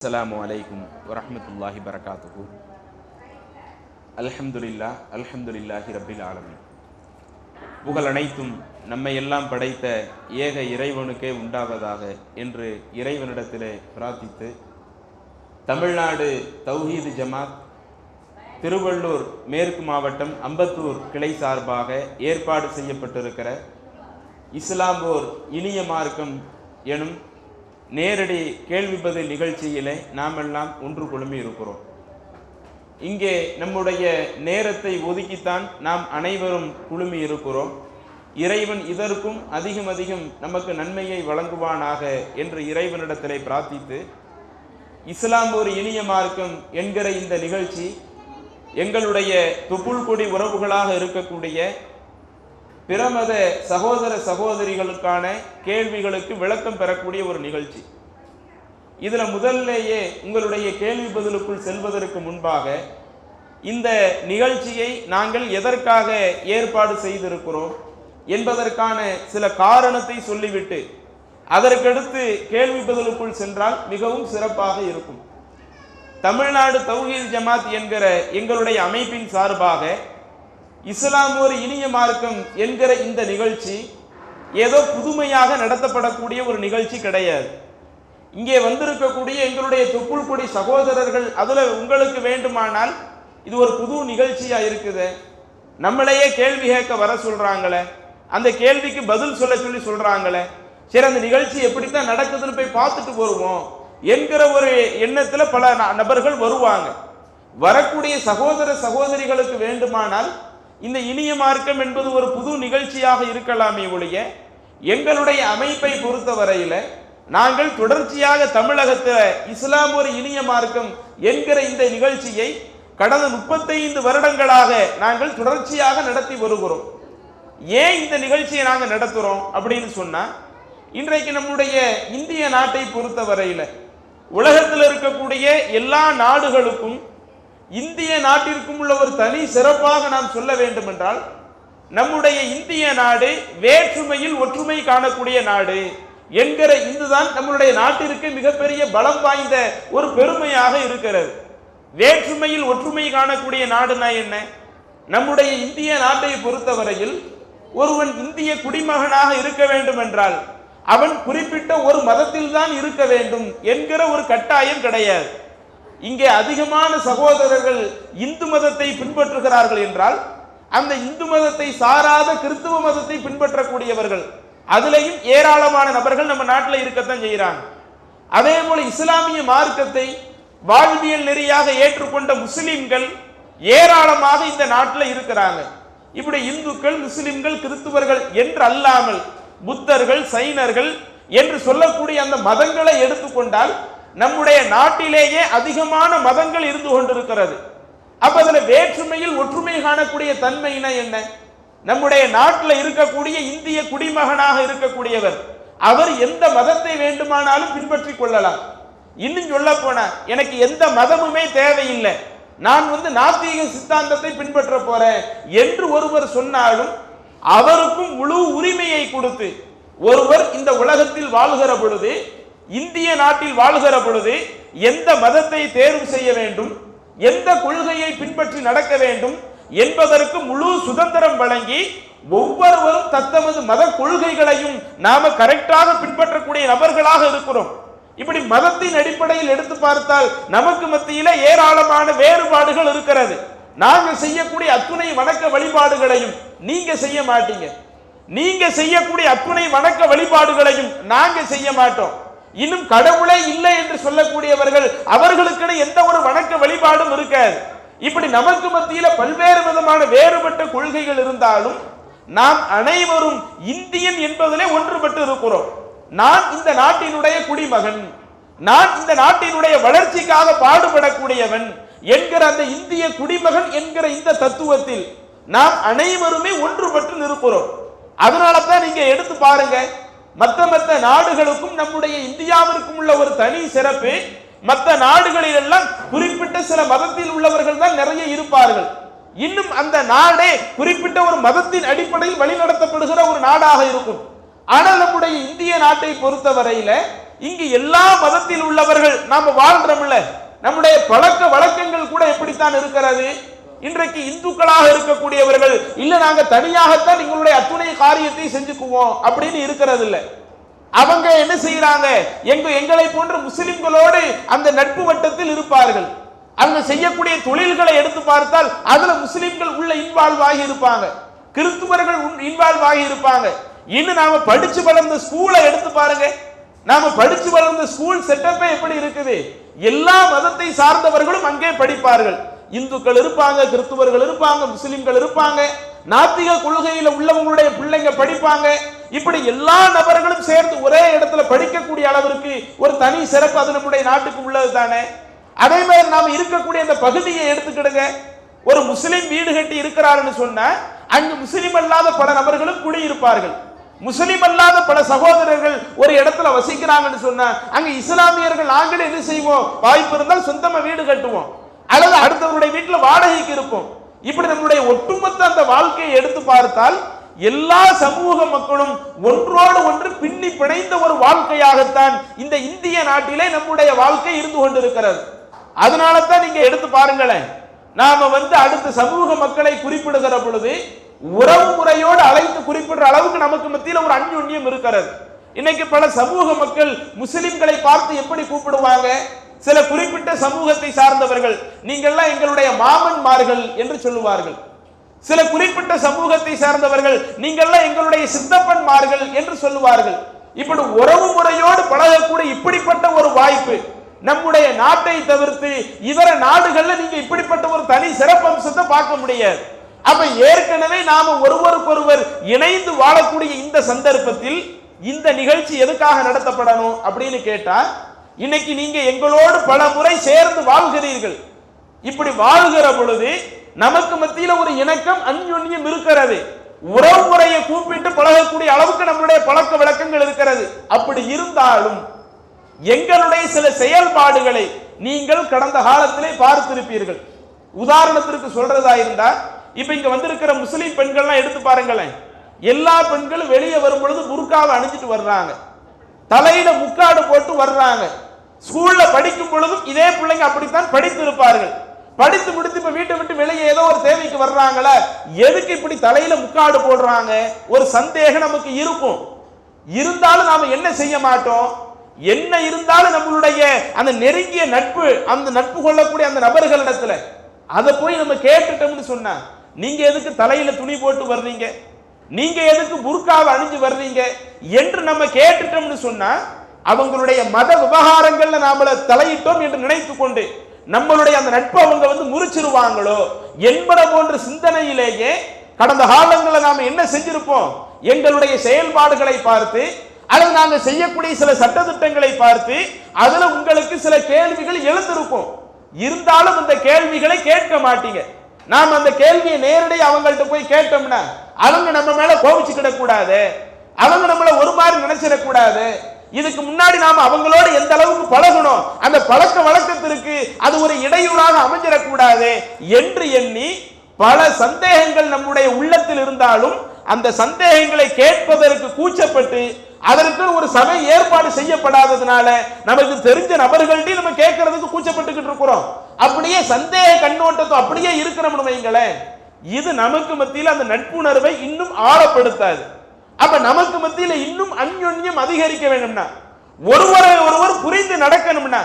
அஸ்லாம் வலைக்கும் வரமத்துல்லாஹி வரகாத்துகு அல்ஹம்துலில்லா அல்ஹம்துலில்லாஹி ரபில் ஆலமி புகழ் அனைத்தும் நம்மை எல்லாம் படைத்த ஏக இறைவனுக்கே உண்டாவதாக என்று இறைவனிடத்திலே பிரார்த்தித்து தமிழ்நாடு தௌஹீது ஜமாத் திருவள்ளூர் மேற்கு மாவட்டம் அம்பத்தூர் கிளை சார்பாக ஏற்பாடு செய்யப்பட்டிருக்கிற இஸ்லாம்போர் இனிய மார்க்கம் எனும் நேரடி கேள்வி பதில் நிகழ்ச்சியிலே நாமெல்லாம் ஒன்று குழுமி இருக்கிறோம். இங்கே நம்முடைய நேரத்தை ஒதுக்கித்தான் நாம் அனைவரும் குழுமி இருக்கிறோம். இறைவன் இதற்கும் அதிகம் அதிகம் நமக்கு நன்மையை வழங்குவானாக என்று இறைவனிடத்திலே பிரார்த்தித்து இஸ்லாம் ஒரு இனிய மார்க்கம் என்கிற இந்த நிகழ்ச்சி எங்களுடைய துப்புள்குடி உறவுகளாக இருக்கக்கூடிய பிரமத சகோதர சகோதரிகளுக்கான கேள்விகளுக்கு விளக்கம் பெறக்கூடிய ஒரு நிகழ்ச்சி. இதில் முதல்லேயே உங்களுடைய கேள்வி பதிலுக்குள் செல்வதற்கு முன்பாக இந்த நிகழ்ச்சியை நாங்கள் எதற்காக ஏற்பாடு செய்திருக்கிறோம் என்பதற்கான சில காரணத்தை சொல்லிவிட்டு அதற்கடுத்து கேள்வி பதிலுக்குள் சென்றால் மிகவும் சிறப்பாக இருக்கும். தமிழ்நாடு தௌஹீத் ஜமாத் என்கிற எங்களுடைய அமைப்பின் சார்பாக இஸ்லாம் ஒரு இனிய மார்க்கம் என்கிற இந்த நிகழ்ச்சி ஏதோ புதுமையாக நடத்தப்படக்கூடிய ஒரு நிகழ்ச்சி கிடையாது. இங்கே வந்திருக்கக்கூடிய எங்களுடைய தொப்புள் கொடி சகோதரர்கள் அதில் உங்களுக்கு வேண்டுமானால் இது ஒரு புது நிகழ்ச்சியா இருக்குது. நம்மளையே கேள்வி கேட்க வர சொல்றாங்களே அந்த கேள்விக்கு பதில் சொல்ல சொல்லி சொல்றாங்களே சரி அந்த நிகழ்ச்சி எப்படித்தான் நடக்குதுன்னு போய் பார்த்துட்டு வருவோம் என்கிற ஒரு எண்ணத்துல பல ந- நபர்கள் வருவாங்க. வரக்கூடிய சகோதர சகோதரிகளுக்கு வேண்டுமானால் இந்த இனிய மார்க்கம் என்பது ஒரு புது நிகழ்ச்சியாக இருக்கலாமே ஒழிய எங்களுடைய அமைப்பை பொறுத்தவரையில நாங்கள் தொடர்ச்சியாக தமிழகத்தில் இஸ்லாம் ஒரு இனிய மார்க்கம் என்கிற இந்த நிகழ்ச்சியை கடந்த முப்பத்தைந்து வருடங்களாக நாங்கள் தொடர்ச்சியாக நடத்தி வருகிறோம். ஏன் இந்த நிகழ்ச்சியை நாங்கள் நடத்துகிறோம் அப்படின்னு சொன்னால் இன்றைக்கு நம்முடைய இந்திய நாட்டை பொறுத்தவரையில உலகத்தில் இருக்கக்கூடிய எல்லா நாடுகளுக்கும் இந்திய நாட்டிற்கும் உள்ள ஒரு தனி சிறப்பாக நாம் சொல்ல வேண்டும் என்றால் நம்முடைய இந்திய நாடு வேற்றுமையில் ஒற்றுமை காணக்கூடிய நாடு. என்கிற இதுதான் நம்மளுடைய நாட்டிற்கு மிகப்பெரிய பலம் வாய்ந்த ஒரு பெருமையாக இருக்கிறது. வேற்றுமையில் ஒற்றுமை காணக்கூடிய நாடுனா என்ன? நம்முடைய இந்திய நாட்டை பொறுத்தவரையில் ஒருவன் இந்திய குடிமகனாக இருக்க வேண்டும் என்றால் அவன் குறிப்பிட்ட ஒரு மதத்தில் தான் இருக்க வேண்டும் என்கிற ஒரு கட்டாயம் கிடையாது. இங்கே அதிகமான சகோதரர்கள் இந்து மதத்தை பின்பற்றுகிறார்கள் என்றால் அந்த இந்து மதத்தை சாராத கிறிஸ்துவ மதத்தை பின்பற்றக்கூடியவர்கள் அதுலேயும் ஏராளமான நபர்கள் நம்ம நாட்டில் இருக்கத்தான் செய்கிறாங்க. அதே போல இஸ்லாமிய மார்க்கத்தை வாழ்வியல் நெறியாக ஏற்றுக்கொண்ட முஸ்லிம்கள் ஏராளமாக இந்த நாட்டில் இருக்கிறாங்க. இப்படி இந்துக்கள் முஸ்லிம்கள் கிறிஸ்துவர்கள் என்று அல்லாமல் புத்தர்கள் சைனர்கள் என்று சொல்லக்கூடிய அந்த மதங்களை எடுத்துக்கொண்டால் நம்முடைய நாட்டிலேயே அதிகமான மதங்கள் இருந்து கொண்டிருக்கிறது. அப்ப அதுல வேற்றுமையில் ஒற்றுமை காணக்கூடிய தன்மையின என்ன? நம்முடைய நாட்டில் இருக்கக்கூடிய இந்திய குடிமகனாக இருக்கக்கூடியவர் அவர் எந்த மதத்தை வேண்டுமானாலும் பின்பற்றிக் கொள்ளலாம். இன்னும் சொல்ல போனா எனக்கு எந்த மதமுமே தேவையில்லை. நான் வந்து நாத்திக சித்தாந்தத்தை பின்பற்ற போறேன் என்று ஒருவர் சொன்னாலும் அவருக்கும் முழு உரிமையை கொடுத்து ஒருவர் இந்த உலகத்தில் வாழ்கிற பொழுது இந்திய நாட்டில் வாழ்கிற பொழுது எந்த மதத்தை தேர்வு செய்ய வேண்டும் எந்த கொள்கையை பின்பற்றி நடக்க வேண்டும் என்பதற்கு முழு சுதந்திரம் வழங்கி ஒவ்வொருவரும் தத்தமது மத கொள்கைகளையும் நாம கரெக்டாக பின்பற்றக்கூடிய நபர்களாக இருக்கிறோம். இப்படி மதத்தின் அடிப்படையில் எடுத்து பார்த்தால் நமக்கு மத்தியில ஏராளமான வேறுபாடுகள் இருக்கிறது. நாங்க செய்யக்கூடிய அத்துணை வணக்க வழிபாடுகளையும் நீங்க செய்ய மாட்டீங்க. நீங்க செய்யக்கூடிய அத்துணை வணக்க வழிபாடுகளையும் நாங்க செய்ய மாட்டோம். இன்னும் கடவுளே இல்லை என்று சொல்லக்கூடியவர்கள் அவர்களுக்கென எந்த ஒரு வணக்க வழிபாடும் இருக்காது. இப்படி நமக்கு மத்தியில பல்வேறு விதமான வேறுபட்ட கொள்கைகள் இருந்தாலும் நாம் அனைவரும் இந்தியன் என்பதிலே ஒன்றுபட்டு இருக்கிறோம். நான் இந்த நாட்டினுடைய குடிமகன் நான் இந்த நாட்டினுடைய வளர்ச்சிக்காக பாடுபடக்கூடியவன் என்கிற அந்த இந்திய குடிமகன் என்கிற இந்த தத்துவத்தில் நாம் அனைவருமே ஒன்றுபட்டு நிற்கிறோம். அதனால தான் நீங்க எடுத்து பாருங்க மற்ற மற்ற நாடுகளுக்கும் நம்முடைய இந்தியாவிற்கும் உள்ள ஒரு தனி சிறப்பு மற்ற நாடுகளில் எல்லாம் குறிப்பிட்ட சில மதத்தில் உள்ளவர்கள் தான் நிறைய இருப்பார்கள். இன்னும் அந்த நாடே குறிப்பிட்ட ஒரு மதத்தின் அடிப்படையில் வழிநடத்தப்படுகிற ஒரு நாடாக இருக்கும். ஆனால் நம்முடைய இந்திய நாட்டை பொறுத்தவரையில இங்கு எல்லா மதத்தில் உள்ளவர்கள் நாம வாழ்றோம்ல. நம்முடைய பழக்க வழக்கங்கள் கூட எப்படித்தான் இருக்கிறது? இன்றைக்கு இந்துக்களாக இருக்கக்கூடியவர்கள் இல்ல நாங்க தனியாகத்தான் எங்களுடைய அத்துணை காரியத்தை செஞ்சுக்குவோம் அப்படின்னு இருக்கிறது இல்லை அவங்க என்ன செய்யறாங்க எங்க எங்களை போன்ற முஸ்லிம்களோடு அந்த நட்பு வட்டத்தில் இருப்பார்கள். அவங்க செய்யக்கூடிய தொழில்களை எடுத்து பார்த்தால் அதுல முஸ்லிம்கள் உள்ள இன்வால்வ் ஆகி இருப்பாங்க. கிறிஸ்துவர்கள் இன்வால்வ் ஆகி இருப்பாங்க. இன்னும் நாம படிச்சு வளர்ந்த ஸ்கூலை எடுத்து பாருங்க. நாம படிச்சு வளர்ந்த ஸ்கூல் செட்டப்பே எப்படி இருக்குது? எல்லா மதத்தை சார்ந்தவர்களும் அங்கே படிப்பார்கள். இந்துக்கள் இருப்பாங்க கிறிஸ்துவர்கள் இருப்பாங்க முஸ்லிம்கள் இருப்பாங்க நாத்திக கொள்கையில உள்ளவங்களுடைய பிள்ளைங்க படிப்பாங்க. இப்படி எல்லா நபர்களும் சேர்ந்து ஒரே இடத்துல படிக்கக்கூடிய அளவிற்கு ஒரு தனி சிறப்பு அது நம்முடைய நாட்டுக்கு உள்ளது தானே? அதே மாதிரி நாம் இருக்கக்கூடிய அந்த பகுதியை எடுத்துக்கிடுங்க. ஒரு முஸ்லிம் வீடு கட்டி இருக்கிறாருன்னு சொன்ன அங்கு முஸ்லிம் அல்லாத பல நபர்களும் குடியிருப்பார்கள். முஸ்லிம் அல்லாத பல சகோதரர்கள் ஒரு இடத்துல வசிக்கிறாங்கன்னு சொன்னா அங்க இஸ்லாமியர்கள் நாங்களே என்ன செய்வோம்? வாய்ப்பு இருந்தால் சொந்தமா வீடு கட்டுவோம். அல்லது அடுத்தவருடைய வீட்டுல வாடகைக்கு இருப்போம் இப்படி நம்முடைய ஒட்டுமொத்த அந்த வாழ்க்கையை எடுத்து பார்த்தால் எல்லா சமூக மக்களும் ஒன்றோடு ஒன்று பின்னி பிணைந்த ஒரு வாழ்க்கையாகத்தான் இந்த இந்திய நாட்டிலே நம்முடைய வாழ்க்கை இருந்து கொண்டிருக்கிறது. அதனால தான் நீங்க எடுத்து பாருங்களேன். நாம வந்து அடுத்த சமூக மக்களை குறிப்பிடுகிற பொழுது உறவு முறையோடு அழைத்து குறிப்பிடுற அளவுக்கு நமக்கு மத்தியில் ஒரு அந்யுன்யம் இருக்கிறது. இன்னைக்கு பல சமூக மக்கள் முஸ்லிம்களை பார்த்து எப்படி கூப்பிடுவாங்க? சில குறிப்பிட்ட சமூகத்தை சார்ந்தவர்கள் நீங்கள்லாம் எங்களுடைய மாமன்மார்கள் என்று சொல்லுவார்கள். சில குறிப்பிட்ட சமூகத்தை சார்ந்தவர்கள் நீங்கள்லாம் எங்களுடைய சித்தப்பன்மார்கள் என்று சொல்லுவார்கள். இப்படி உறவு முறையோடு பழகக்கூடிய இப்படிப்பட்ட ஒரு வாய்ப்பு. நம்முடைய நாட்டை தவிர்த்து இதர நாடுகள்ல நீங்க இப்படிப்பட்ட ஒரு தனி சிறப்பம்சத்தை பார்க்க முடியாது. அப்ப ஏற்கனவே நாம ஒருவருக்கொருவர் இணைந்து வாழக்கூடிய இந்த சந்தர்ப்பத்தில் இந்த நிகழ்ச்சி எதுக்காக நடத்தப்படணும் அப்படின்னு கேட்டா இன்னைக்கு நீங்க எங்களோடு பல முறை சேர்ந்து வாழ்கிறீர்கள். இப்படி வாழ்கிற பொழுது நமக்கு மத்தியில ஒரு இணக்கம் அந்யுன்யம் இருக்கிறது. உறவு முறையை கூப்பிட்டு பழகக்கூடிய அளவுக்கு நம்மளுடைய பழக்க விளக்கங்கள் இருக்கிறது. அப்படி இருந்தாலும் எங்களுடைய சில செயல்பாடுகளை நீங்கள் கடந்த காலத்திலே பார்த்திருப்பீர்கள். உதாரணத்திற்கு சொல்றதா இருந்தா இப்ப இங்க வந்திருக்கிற முஸ்லீம் பெண்கள்லாம் எடுத்து பாருங்களேன். எல்லா பெண்களும் வெளியே வரும் பொழுது புர்காவை அணிஞ்சிட்டு வர்றாங்க. தலையில முக்காடு போட்டு வர்றாங்க. ஸ்கூல்ல படிக்கும் பொழுதும் இதே பிள்ளைங்க அப்படித்தான் படித்து இருப்பார்கள் படித்து முடித்து இப்ப வீட்டை விட்டு வெளியே ஏதோ ஒரு தேவைக்கு வர்றாங்களா எதுக்கு இப்படி தலையில முக்காடு போடுறாங்க? ஒரு சந்தேகம் நமக்கு இருக்கும். இருந்தாலும் நாம என்ன செய்ய மாட்டோம்? என்ன இருந்தாலும் நம்மளுடைய அந்த நெருங்கிய நட்பு அந்த நட்பு கொள்ளக்கூடிய அந்த நபர்களிடத்துல அதை போய் நம்ம கேட்டுட்டோம்னு சொன்னா நீங்க எதுக்கு தலையில துணி போட்டு வர்றீங்க? நீங்க எதுக்கு புர்காவை அணிஞ்சு வர்றீங்க? என்று நம்ம கேட்டுட்டோம்னு சொன்னா அவங்களுடைய மத விவகாரங்கள்ல நாமள தலையிட்டோம் என்று நினைத்து கொண்டு நம்மளுடைய அந்த நட்பு அவங்க வந்து முறிச்சிருவாங்களோ என்பன போன்ற சிந்தனையிலேயே கடந்த காலங்களில் நாம என்ன செஞ்சிருப்போம்? எங்களுடைய செயல்பாடுகளை பார்த்து அல்லது நாங்கள் செய்யக்கூடிய சில சட்டத்திட்டங்களை பார்த்து அதுல உங்களுக்கு சில கேள்விகள் எழுந்திருக்கும். இருந்தாலும் அந்த கேள்விகளை கேட்க மாட்டீங்க. நாம் அந்த கேள்வியை நேரடியாக அவங்கள்ட்ட போய் கேட்டோம்னா அவங்க நம்ம மேல கோபிச்சுக்கிட கூடாது. அவங்க நம்மள ஒரு மாதிரி நினைச்சிடக்கூடாது இதுக்கு முன்னாடி நாம அவங்களோட எந்த அளவுக்கு பழகணும் அந்த பழக்க வழக்கத்திற்கு அது ஒரு இடையூறாக அமைஞ்சிடக்கூடாது என்று எண்ணி பல சந்தேகங்கள் நம்முடைய உள்ளத்தில் இருந்தாலும் அந்த சந்தேகங்களை கேட்பதற்கு கூச்சப்பட்டு அதற்கு ஒரு சபை ஏற்பாடு செய்யப்படாததுனால நமக்கு தெரிஞ்ச நபர்கள்டையும் நம்ம கேட்கறதுக்கு கூச்சப்பட்டுக்கிட்டு இருக்கிறோம். அப்படியே சந்தேக கண்ணோட்டத்தை அப்படியே இருக்கிறோம்னு வைங்களேன். இது நமக்கு மத்தியில் அந்த நட்புணர்வை இன்னும் ஆழப்படுத்தாது. அப்ப நமக்கு மத்தியில இன்னும் அந்யோன்யம் அதிகரிக்க வேண்டும்னா ஒருவரை ஒருவர் புரிந்து நடக்கணும்னா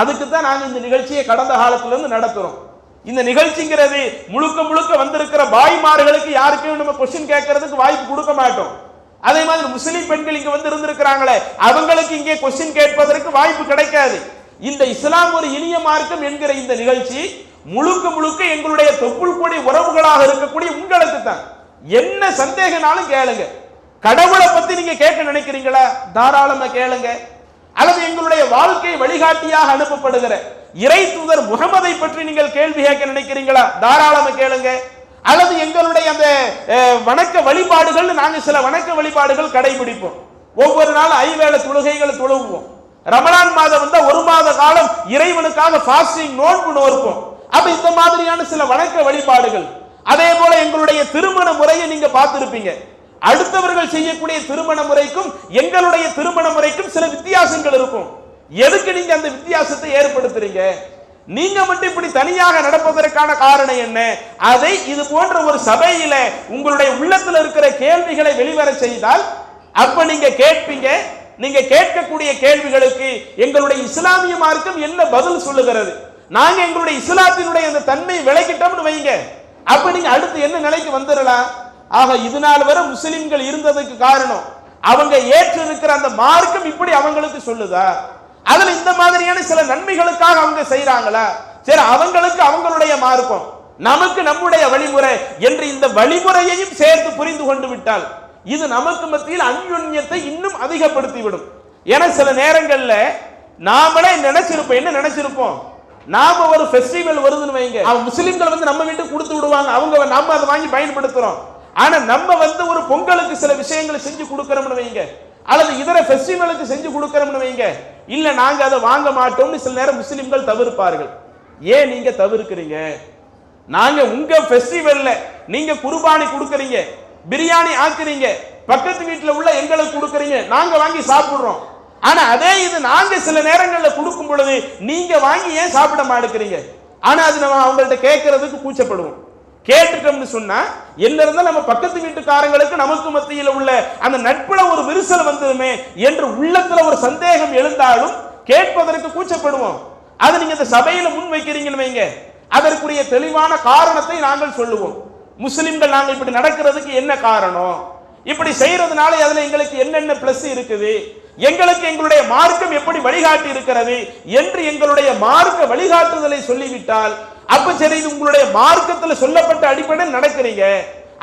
அதுக்கு தான் நாங்க இந்த நிகழ்ச்சியை கடந்த காலத்துல இருந்து நடத்துறோம். இந்த நிகழ்ச்சிங்கிறது முழுக்க முழுக்க வந்திருக்கிற பாய்மார்களுக்கு யாருக்கும் நம்ம கொஸ்டின் கேட்கறதுக்கு வாய்ப்பு கொடுக்க மாட்டோம். அதே மாதிரி முஸ்லீம் பெண்கள் இங்க வந்து இருந்திருக்கிறாங்களே அவங்களுக்கு இங்கே கொஸ்டின் கேட்பதற்கு வாய்ப்பு கிடைக்காது. இந்த இஸ்லாம் ஒரு இனிய மார்க்கம் என்கிற இந்த நிகழ்ச்சி முழுக்க முழுக்க எங்களுடைய தொப்புள் கொடி உறவுகளாக இருக்கக்கூடிய உங்களுக்கு தான். என்ன சந்தேகனாலும் கேளுங்க. கடவுளை பத்தி நீங்க கேட்க நினைக்கிறீங்களா? தாராளமா கேளுங்க. அல்லது எங்களுடைய வாழ்க்கை வழிகாட்டியாக அனுப்பப்படுகிற இறை தூதர் முகமதை பற்றி நீங்கள் கேள்வி கேட்க நினைக்கிறீங்களா? தாராளமா கேளுங்க. அல்லது எங்களுடைய அந்த வணக்க வழிபாடுகள் நாங்கள் சில வணக்க வழிபாடுகள் கடைபிடிப்போம். ஒவ்வொரு நாள் ஐவேளை தொழுகைகளை தொழுவோம். ரமணான் மாதம் வந்தால் ஒரு மாத காலம் இறைவனுக்காக ஃபாஸ்டிங் நோன்பு நோற்போம். அப்ப இந்த மாதிரியான சில வணக்க வழிபாடுகள் அதே போல எங்களுடைய திருமண முறையை நீங்க பார்த்திருப்பீங்க. அடுத்தவர்கள் செய்யக்கூடிய திருமண முறைக்கும் எங்களுடைய திருமண முறைக்கும் சில வித்தியாசங்கள் இருக்கும். எதுக்கு நீங்க அந்த வித்தியாசத்தை ஏற்படுத்துறீங்க? நீங்க மட்டும் இப்படி தனியாக நடப்பதற்கான காரணம் என்ன? அதை இது போன்ற ஒரு சபையில உங்களுடைய உள்ளத்துல இருக்கிற கேள்விகளை வெளிவர செய்தால் அப்ப நீங்க கேட்பீங்க. நீங்க கேட்கக்கூடிய கேள்விகளுக்கு எங்களுடைய இஸ்லாமிய மார்க்கம் என்ன பதில் சொல்லுகிறது? நாங்க எங்களுடைய இஸ்லாத்தினுடைய அந்த தன்மை விளக்கிட்டோம்னு வைங்க. அப்ப நீங்க அடுத்து என்ன நிலைக்கு வந்துடலாம்? ஆக இது நாள் வரை முஸ்லிம்கள் இருந்ததுக்கு காரணம் அவங்க ஏற்று இருக்கிற அந்த மார்க்கம் இப்படி அவங்களுக்கு சொல்லுதா? அதுல இந்த மாதிரியான சில நன்மைகளுக்காக அவங்க செய்யறாங்களா சரி அவங்களுக்கு அவங்களுடைய மார்க்கம். நமக்கு நம்முடைய வழிமுறை என்று இந்த வழிமுறையையும் சேர்த்து புரிந்து கொண்டு விட்டால் இது நமக்கு மத்தியில் அந்யுன்யத்தை இன்னும் அதிகப்படுத்தி விடும் ஏன்னா சில நேரங்கள்ல நாமளே நினைச்சிருப்போம் என்ன நினைச்சிருப்போம்? நாம ஒரு ஃபெஸ்டிவல் வருதுன்னு வைங்க. அவன் முஸ்லிம்கள் வந்து நம்ம வீட்டுக்கு கொடுத்து விடுவாங்க. அவங்க நம்ம அதை வாங்கி பயன்படுத்துறோம். ஆனா நம்ம வந்து ஒரு பொங்கலுக்கு சில விஷயங்களை செஞ்சு கொடுக்கறோம்னு வைங்க. அல்லது இதர ஃபெஸ்டிவலுக்கு செஞ்சு கொடுக்கறோம்னு வைங்க. இல்ல நாங்க அதை வாங்க மாட்டோம்னு சில நேரம் முஸ்லிம்கள் தவிர்ப்பார்கள். ஏன் நீங்க தவிர்க்கிறீங்க? நாங்க உங்க ஃபெஸ்டிவல்ல நீங்க குர்பானி கொடுக்கறீங்க. பிரியாணி ஆக்குறீங்க. பக்கத்து வீட்டுல உள்ள எங்களுக்கு கொடுக்கறீங்க. நாங்க வாங்கி சாப்பிடுறோம். ஆனா அதே இது நாங்க சில நேரங்களில் கொடுக்கும் பொழுது நீங்க வாங்கி ஏன் சாப்பிட மாட்டேங்கிறீங்க? ஆனா அது நம்ம அவங்கள்ட்ட கேட்கறதுக்கு கூச்சப்படுவோம். கேட்டுட்டோம்னு சொன்னா என்ன இருந்தா நம்ம பக்கத்து வீட்டுக்காரங்களுக்கு நமக்கு மத்தியில் உள்ள அந்த நட்புல ஒரு விரிசல் வந்ததுமே என்று உள்ளத்துல ஒரு சந்தேகம் எழுந்தாலும் கேட்பதற்கு கூச்சப்படுவோம். அதை நீங்க இந்த சபையில முன் வைக்கிறீங்கன்னு வைங்க. அதற்குரிய தெளிவான காரணத்தை நாங்கள் சொல்லுவோம். முஸ்லிம்கள் நாங்கள் இப்படி நடக்கிறதுக்கு என்ன காரணம்? இப்படி செய்யறதுனால அதுல எங்களுக்கு என்னென்ன பிளஸ் இருக்குது? எங்களுக்கு எங்களுடைய மார்க்கம் எப்படி வழிகாட்டி இருக்கிறது? என்று எங்களுடைய மார்க்க வழிகாட்டுதலை சொல்லிவிட்டால் அப்ப சரி உங்களுடைய மார்க்கத்தில் சொல்லப்பட்ட அடிப்படையில் நடக்கிறீங்க.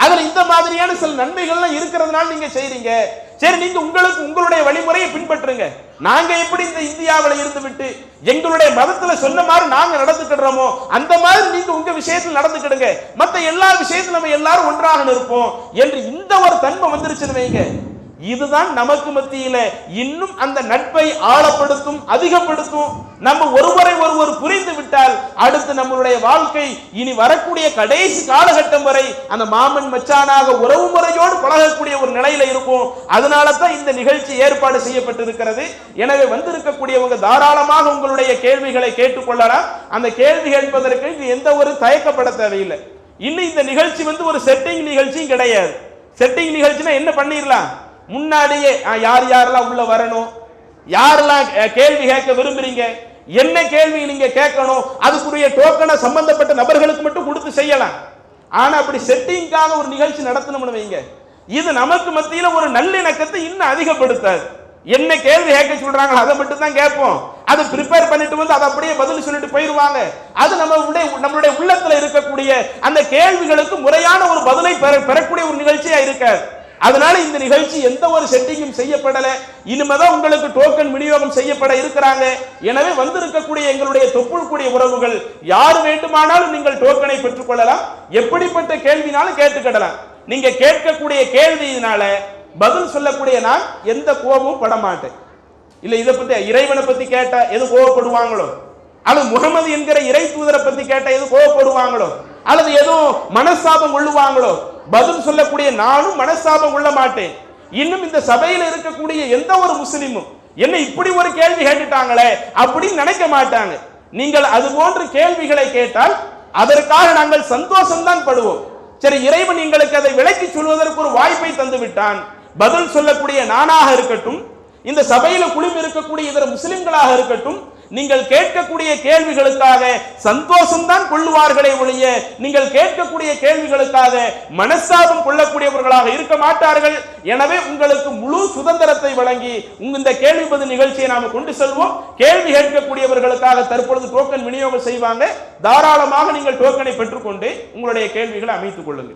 அதில் இந்த மாதிரியான சில நன்மைகள்லாம் இருக்கிறதுனால நீங்க செய்றீங்க. சரி நீங்க உங்களுக்கு உங்களுடைய வழிமுறையை பின்பற்றுங்க. நாங்க எப்படி இந்த இந்தியாவில் இருந்து விட்டு எங்களுடைய மதத்துல சொன்ன மாதிரி நாங்க நடந்துக்கிடுறோமோ அந்த மாதிரி நீங்க உங்க விஷயத்தில் நடந்துக்கிடுங்க. மற்ற எல்லா விஷயத்திலும் நம்ம எல்லாரும் ஒன்றாக இருப்போம் என்று இந்த ஒரு தன்மை வந்துருச்சுன்னு வைங்க. இதுதான் நமக்கு மத்தியில இன்னும் அந்த நட்பை ஆழப்படுத்தும் அதிகப்படுத்தும். நம்ம ஒருவரை ஒருவர் புரிந்து விட்டால் அடுத்து நம்மளுடைய வாழ்க்கை இனி வரக்கூடிய கடைசி காலகட்டம் வரை அந்த மாமன் மச்சானாக உறவு முறையோடு பழகக்கூடிய ஒரு நிலையில இருக்கும் அதனால தான் இந்த நிகழ்ச்சி ஏற்பாடு செய்யப்பட்டிருக்கிறது. எனவே வந்திருக்கக்கூடியவங்க தாராளமாக உங்களுடைய கேள்விகளை கேட்டுக்கொள்ளலாம். அந்த கேள்வி கேட்பதற்கு எந்த ஒரு தயக்கப்பட தேவையில்லை. இன்னும் இந்த நிகழ்ச்சி வந்து ஒரு செட்டிங் நிகழ்ச்சியும் கிடையாது. செட்டிங் நிகழ்ச்சினா என்ன பண்ணிடலாம்? முன்னாடியே ஆ, யார் யாரெல்லாம் உள்ள வரணும்? யாரெல்லாம் கேள்வி கேட்க விரும்புறீங்க? என்ன கேள்வி நீங்க கேட்கணும்? அதுக்குரிய டோக்கனை சம்பந்தப்பட்ட நபர்களுக்கு மட்டும் கொடுத்து செய்யலாம். ஆனா அப்படி செட்டிங்காக ஒரு நிகழ்ச்சி நடத்தணும்னு வைங்க. இது நமக்கு மத்தியில் ஒரு நல்லிணக்கத்தை இன்னும் அதிகப்படுத்தாது. என்ன கேள்வி கேட்க சொல்றாங்களோ அதை மட்டும் தான் கேட்போம். அதை ப்ரிப்பேர் பண்ணிட்டு வந்து அதை அப்படியே பதில் சொல்லிட்டு போயிடுவாங்க அது நம்ம உடைய நம்மளுடைய உள்ளத்தில் இருக்கக்கூடிய அந்த கேள்விகளுக்கு முறையான ஒரு பதிலை பெற பெறக்கூடிய ஒரு நிகழ்ச்சியா இருக்காது. அதனால இந்த நிகழ்ச்சி எந்த ஒரு செட்டிங்கும் செய்யப்படல. இனிமேதான் உங்களுக்கு டோக்கன் விநியோகம் செய்யப்பட இருக்கிறாங்க. எனவே வந்திருக்கக்கூடிய எங்களுடைய தொப்புள்கூடிய உறவுகள் யார் வேண்டுமானாலும் நீங்கள் டோக்கனை பெற்றுக்கொள்ளலாம் எப்படிப்பட்ட கேள்வினாலும் கேட்டுக்கிடலாம். நீங்க கேட்கக்கூடிய கேள்வியினால பதில் சொல்லக்கூடிய நான் எந்த கோபமும் பட மாட்டேன் இல்ல இதை பத்தி இறைவனை பத்தி கேட்டா எது கோவப்படுவாங்களோ? அல்லது முகமது என்கிற இறை தூதரை பத்தி கேட்டா எது கோவப்படுவாங்களோ? அல்லது எதுவும் மனசாபம் கொள்ளுவாங்களோ? பதில் சொல்லக்கூடிய நானும் மனஸ்தாபம் கொள்ள மாட்டேன். இன்னும் இந்த சபையில் இருக்கக்கூடிய எந்த ஒரு முஸ்லிமும் என்ன இப்படி ஒரு கேள்வி கேட்டுட்டாங்களே அப்படின்னு நினைக்க மாட்டாங்க. நீங்கள் அது போன்ற கேள்விகளை கேட்டால் அதற்காக நாங்கள் சந்தோஷம்தான் படுவோம். சரி இறைவன் எங்களுக்கு அதை விளக்கி சொல்வதற்கு ஒரு வாய்ப்பை தந்து விட்டான். பதில் சொல்லக்கூடிய நானாக இருக்கட்டும் இந்த சபையில குழுமி இருக்கக்கூடிய இதர முஸ்லிம்களாக இருக்கட்டும் நீங்கள் கேட்கக்கூடிய கேள்விகளுக்காக சந்தோஷம்தான் கொள்ளுவார்களே ஒழிய நீங்கள் கேட்கக்கூடிய கேள்விகளுக்காக மனசாபம் கொள்ளக்கூடியவர்களாக இருக்க மாட்டார்கள். எனவே உங்களுக்கு முழு சுதந்திரத்தை வழங்கி இந்த கேள்வி பதில் நிகழ்ச்சியை நாம கொண்டு செல்வோம். கேள்வி கேட்கக்கூடியவர்களுக்காக தற்பொழுது டோக்கன் விநியோகம் செய்வாங்க. தாராளமாக நீங்கள் டோக்கனை பெற்றுக்கொண்டு உங்களுடைய கேள்விகளை அமைத்துக் கொள்ளுங்கள்.